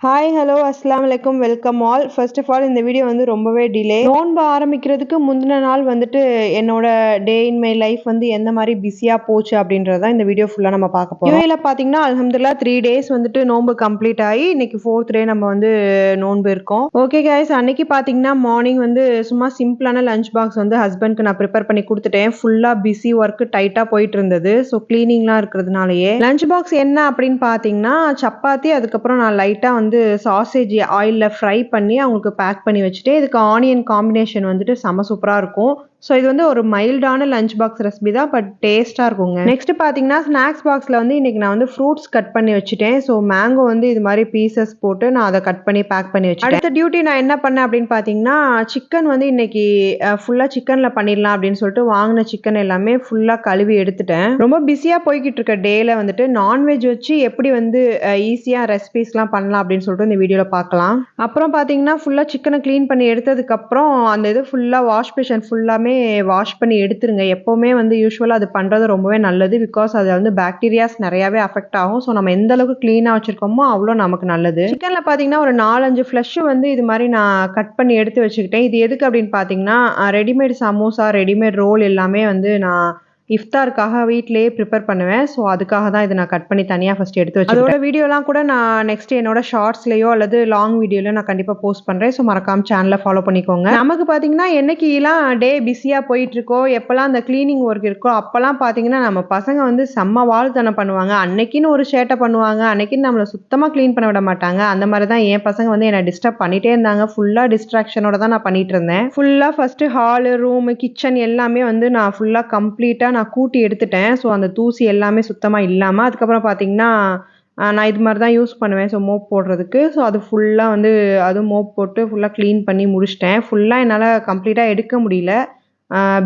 Hi hello அஸ்லாம் வலைக்கம் welcome all first of all இந்த வீடியோ வந்து ரொம்பவே டிலே நோன்பு ஆரம்பிக்கிறதுக்கு முந்தின நாள் வந்துட்டு என்னோட டே இன் மை லைஃப் வந்து எந்த மாதிரி பிஸியாக போச்சு அப்படின்றத இந்த வீடியோ ஃபுல்லாக நம்ம பார்க்க போகிறோம் யூஏல பார்த்தீங்கன்னா அலமதுல்லா த்ரீ டேஸ் வந்துட்டு நோன்பு கம்ப்ளீட் ஆகி இன்னைக்கு ஃபோர்த் டே நம்ம வந்து நோன்பு இருக்கோம். ஓகே கைஸ் அன்னைக்கு பார்த்தீங்கன்னா மார்னிங் வந்து சும்மா சிம்பிளான லஞ்ச் பாக்ஸ் வந்து ஹஸ்பண்ட்க்கு நான் ப்ரிப்பேர் பண்ணி கொடுத்துட்டேன். ஃபுல்லாக பிஸி ஒர்க் டைட்டாக போயிட்டு இருந்தது. ஸோ க்ளீனிங்லாம் இருக்கிறதுனாலயே. லஞ்ச் பாக்ஸ் என்ன அப்படின்னு பார்த்தீங்கன்னா சப்பாத்தி அதுக்கப்புறம் நான் லைட்டாக வந்து வந்து சாசேஜ் ஆயிலில் ஃப்ரை பண்ணி அவங்களுக்கு பேக் பண்ணி வச்சுட்டு இதுக்கு ஆனியன் காம்பினேஷன் வந்துட்டு செம சூப்பராக இருக்கும். ஸோ இது வந்து ஒரு மைல்டான லஞ்ச் பாக்ஸ் ரெசிபி தான் பட் டேஸ்ட்டாக இருக்குங்க. நெக்ஸ்ட் பார்த்தீங்கன்னா ஸ்நாக்ஸ் பாக்ஸில் வந்து இன்றைக்கி நான் வந்து ஃப்ரூட்ஸ் கட் பண்ணி வச்சுட்டேன். ஸோ மேங்கோ வந்து இது மாதிரி பீசஸ் போட்டு நான் அதை கட் பண்ணி பேக் பண்ணி வச்சுட்டேன். அடுத்த டியூட்டி நான் என்ன பண்ணேன் அப்படின்னு பார்த்தீங்கன்னா சிக்கன் வந்து இன்னைக்கு ஃபுல்லாக சிக்கனில் பண்ணிடலாம் அப்படின்னு சொல்லிட்டு வாங்கின சிக்கன் எல்லாமே ஃபுல்லாக கழுவி எடுத்துட்டேன். ரொம்ப பிஸியாக போய்கிட்டு இருக்க டேயில் வந்துட்டு நான்வெஜ் வச்சு எப்படி வந்து ஈஸியாக ரெசிபிஸ்லாம் பண்ணலாம் அப்படின்னு அப்படின்னு சொல்லிட்டு இந்த வீடியோவில் பார்க்கலாம். அப்புறம் பார்த்தீங்கன்னா ஃபுல்லாக சிக்கனை க்ளீன் பண்ணி எடுத்ததுக்கப்புறம் அந்த இது ஃபுல்லாக வாஷ் பேஷன் ஃபுல்லாமே வாஷ் பண்ணி எடுத்துருங்க. எப்போவுமே வந்து யூஸ்வலாக அது பண்ணுறது ரொம்பவே நல்லது பிகாஸ் அதில் வந்து பாக்டீரியாஸ் நிறையாவே அஃபெக்ட் ஆகும். ஸோ நம்ம எந்த அளவுக்கு க்ளீனாக வச்சுருக்கோமோ அவ்வளோ நமக்கு நல்லது. சிக்கனில் பார்த்தீங்கன்னா ஒரு நாலஞ்சு ஃப்ளஷ்ஷு வந்து இது மாதிரி நான் கட் பண்ணி எடுத்து வச்சுக்கிட்டேன். இது எதுக்கு அப்படின்னு பார்த்தீங்கன்னா ரெடிமேட் சமோசா ரெடிமேட் ரோல் எல்லாமே வந்து நான் இஃப்தாருக்காக வீட்லேயே ப்ரிப்பேர் பண்ணுவேன். ஸோ அதுக்காக தான் இதை நான் கட் பண்ணி தனியாக ஃபஸ்ட் எடுத்து வச்சு அதோட வீடியோலாம் கூட நான் நெக்ஸ்ட் என்னோட ஷார்ட்ஸ்லேயோ அல்லது லாங் வீடியோலையோ நான் கண்டிப்பாக போஸ்ட் பண்ணுறேன் ஸோ மறக்காம சேனலை ஃபாலோ பண்ணிக்கோங்க. நமக்கு பார்த்தீங்கன்னா என்னைக்கெல்லாம் டே பிஸியாக போயிட்டுருக்கோ எப்போல்லாம் அந்த க்ளீனிங் ஒர்க் இருக்கோ அப்போல்லாம் பார்த்தீங்கன்னா நம்ம பசங்க வந்து செம்ம வாழ்த்தனை பண்ணுவாங்க. அன்னைக்குன்னு ஒரு ஷேட்டை பண்ணுவாங்க. அன்னைக்குன்னு நம்மளை சுத்தமாக க்ளீன் பண்ண விட மாட்டாங்க. அந்த மாதிரி தான் என் பசங்க வந்து என்னை டிஸ்டர்ப் பண்ணிகிட்டே இருந்தாங்க. ஃபுல்லாக டிஸ்ட்ராக்ஷனோட தான் நான் பண்ணிட்டு இருந்தேன் ஃபுல்லாக ஃபஸ்ட்டு ஹாலு ரூமு கிச்சன் எல்லாமே வந்து நான் ஃபுல்லாக கம்ப்ளீட்டாக நான் கூட்டி எடுத்துட்டேன். ஸோ அந்த தூசி எல்லாமே சுத்தமாக இல்லாமல் அதுக்கப்புறம் பார்த்தீங்கன்னா நான் இது மாதிரி தான் யூஸ் பண்ணுவேன். ஸோ மோப் போடுறதுக்கு. ஸோ அது ஃபுல்லாக வந்து அதுவும் மோப் போட்டு ஃபுல்லாக க்ளீன் பண்ணி முடிச்சிட்டேன். ஃபுல்லாக என்னால் கம்ப்ளீட்டாக எடுக்க முடியல.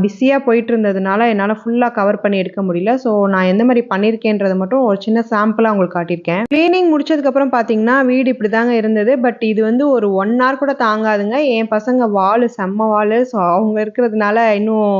பிஸியாக போயிட்டு இருந்ததுனால என்னால் ஃபுல்லாக கவர் பண்ணி எடுக்க முடியல. ஸோ நான் எந்த மாதிரி பண்ணியிருக்கேன்றதை மட்டும் ஒரு சின்ன சாம்பிளாக உங்களுக்கு காட்டியிருக்கேன். க்ளீனிங் முடிச்சதுக்கப்புறம் பார்த்தீங்கன்னா வீடு இப்படி தாங்க இருந்தது. பட் இது வந்து ஒரு ஒன் ஹவர் கூட தாங்காதுங்க. என் பசங்க வால் செம்ம வால். ஸோ அவங்க இருக்கிறதுனால இன்னும்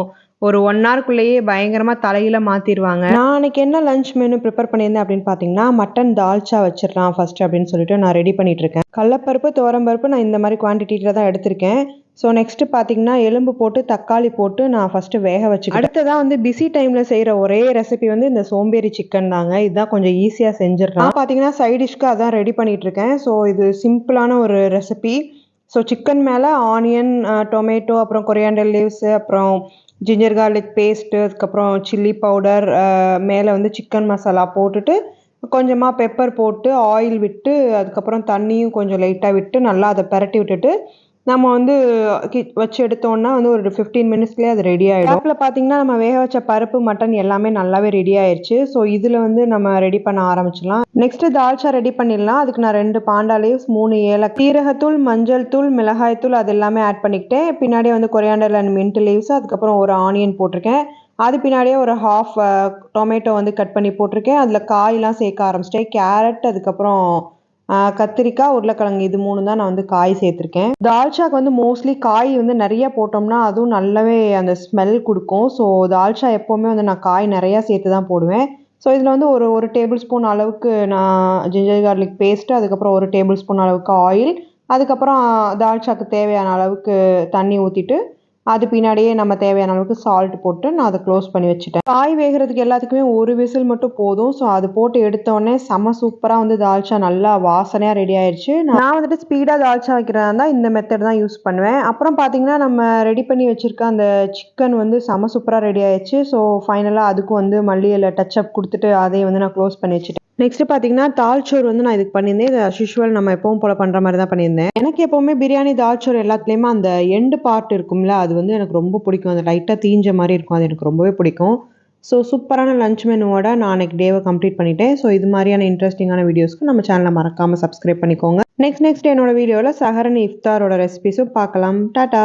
ஒரு ஒன் ஹவர்க்குள்ளேயே பயங்கரமாக தலையில் மாற்றிடுவாங்க நான் அன்றைக்கி என்ன லஞ்ச் மெனு ப்ரிப்பேர் பண்ணியிருந்தேன் அப்படின்னு பார்த்தீங்கன்னா மட்டன் தால்ச்சா வச்சிடலாம் ஃபஸ்ட்டு அப்படின்னு சொல்லிட்டு நான் ரெடி பண்ணிட்டு இருக்கேன் கடலப்பருப்பு தோரம்பருப்பு நான் இந்த மாதிரி குவான்டிட்டியில் தான் எடுத்திருக்கேன். ஸோ நெக்ஸ்ட்டு பார்த்தீங்கன்னா எலும்பு போட்டு தக்காளி போட்டு நான் ஃபஸ்ட்டு வேக வச்சு அடுத்ததான் வந்து பிஸி டைமில் செய்கிற ஒரே ரெசிபி வந்து இந்த சோம்பேறி சிக்கன் தாங்க. இதுதான் கொஞ்சம் ஈஸியாக செஞ்சிடலாம். பார்த்தீங்கன்னா சைடிஷ்க்கு அதான் ரெடி பண்ணிட்டு இருக்கேன் ஸோ இது சிம்பிளான ஒரு ரெசிபி ஸோ சிக்கன் மேலே ஆனியன் டொமேட்டோ அப்புறம் கொரியாண்டர் லீவ்ஸு அப்புறம் ஜிஞ்சர் கார்லிக் பேஸ்ட்டு அதுக்கப்புறம் சில்லி பவுடர் மேலே வந்து சிக்கன் மசாலா போட்டுட்டு கொஞ்சமாக பெப்பர் போட்டு ஆயில் விட்டு அதுக்கப்புறம் தண்ணியும் கொஞ்சம் லைட்டாக விட்டு நல்லா அதை பரட்டி விட்டுட்டு நம்ம வந்து வச்சு எடுத்தோம்னா வந்து ஒரு ஃபிஃப்டீன் மினிட்ஸ்லேயே அது ரெடி ஆகிடும் அதில் பார்த்தீங்கன்னா நம்ம வேக வச்ச பருப்பு மட்டன் எல்லாமே நல்லாவே ரெடி ஆயிடுச்சு ஸோ இதில் வந்து நம்ம ரெடி பண்ண ஆரம்பிச்சிடலாம். நெக்ஸ்ட் தால்ச்சா ரெடி பண்ணிடலாம். அதுக்கு நான் ரெண்டு பாண்டா லீவ்ஸ் மூணு ஏல சீரகத்தூள் மஞ்சள் தூள் மிளகாய் தூள் அது எல்லாமே ஆட் பண்ணிக்கிட்டேன். பின்னாடியே வந்து கொரியாண்டர் அண்ட் மின்ட் லீவ்ஸ் அதுக்கப்புறம் ஒரு ஆனியன் போட்டிருக்கேன். அது பின்னாடியே ஒரு ஹாஃப் டொமேட்டோ வந்து கட் பண்ணி போட்டிருக்கேன். அதில் காயெலாம் சேர்க்க ஆரம்பிச்சிட்டேன். கேரட் அதுக்கப்புறம் கத்திரிக்காய் உருளைக்கிழங்கு இது மூணு தான் நான் வந்து காய் சேர்த்துருக்கேன். தால்ச்சாக்கு வந்து மோஸ்ட்லி காய் வந்து நிறைய போட்டோம்னா அதுவும் நல்லாவே அந்த ஸ்மெல் கொடுக்கும். ஸோ தால்ச்சா எப்போவுமே வந்து நான் காய் நிறையா சேர்த்து தான் போடுவேன். ஸோ இதில் வந்து ஒரு ஒரு டேபிள் ஸ்பூன் அளவுக்கு நான் ஜிஞ்சர் கார்லிக் பேஸ்ட்டு அதுக்கப்புறம் ஒரு டேபிள் ஸ்பூன் அளவுக்கு ஆயில் அதுக்கப்புறம் தால்ச்சாக்கு தேவையான அளவுக்கு தண்ணி ஊற்றிட்டு அது பின்னாடியே நம்ம தேவையான அளவுக்கு சால்ட் போட்டு நான் அதை க்ளோஸ் பண்ணி வச்சுட்டேன். காய் வேகிறதுக்கு எல்லாத்துக்குமே ஒரு விசில் மட்டும் போதும். ஸோ அது போட்டு எடுத்தோடனே செம சூப்பராக வந்து தால்ச்சா நல்லா வாசனையாக ரெடி ஆயிடுச்சு நான் வந்துட்டு ஸ்பீடாக தால்ச்சா வைக்கிறதா இருந்தால் இந்த மெத்தட் தான் யூஸ் பண்ணுவேன். அப்புறம் பார்த்தீங்கன்னா நம்ம ரெடி பண்ணி வச்சுருக்க அந்த சிக்கன் வந்து செம சூப்பராக ரெடி ஆயிடுச்சு ஸோ ஃபைனலாக அதுக்கும் வந்து மல்லியில் டச் அப் கொடுத்துட்டு அதையும் வந்து நான் க்ளோஸ் பண்ணி வச்சுட்டேன். நெக்ஸ்ட் பார்த்தீங்கன்னா தால் சோறு வந்து நான் இதுக்கு பண்ணியிருந்தேன். இது அஸ்யூஷுவல் நம்ம எப்பவும் போல பண்ணுற மாதிரி தான் பண்ணியிருந்தேன். எனக்கு எப்போவுமே பிரியாணி தால்ச்சோர் எல்லாத்துலேயுமே அந்த எண்டு பார்ட் இருக்கும்ல அது வந்து எனக்கு ரொம்ப பிடிக்கும். அந்த லைட்டாக தீஞ்ச மாதிரி இருக்கும். அது எனக்கு ரொம்பவே பிடிக்கும். ஸோ சூப்பரான லஞ்ச் மெனுவோட நான் அன்றைக்கி டேவை கம்ப்ளீட் பண்ணிட்டேன். ஸோ இது மாதிரியான இன்ட்ரெஸ்டிங்கான வீடியோஸ்க்கு நம்ம சேனலை மறக்காமல் சப்ஸ்கிரைப் பண்ணிக்கோங்க. நெக்ஸ்ட் நெக்ஸ்ட் என்னோட வீடியோவில் சஹரன் இஃப்தாரோட ரெசிபிஸும் பார்க்கலாம். டாட்டா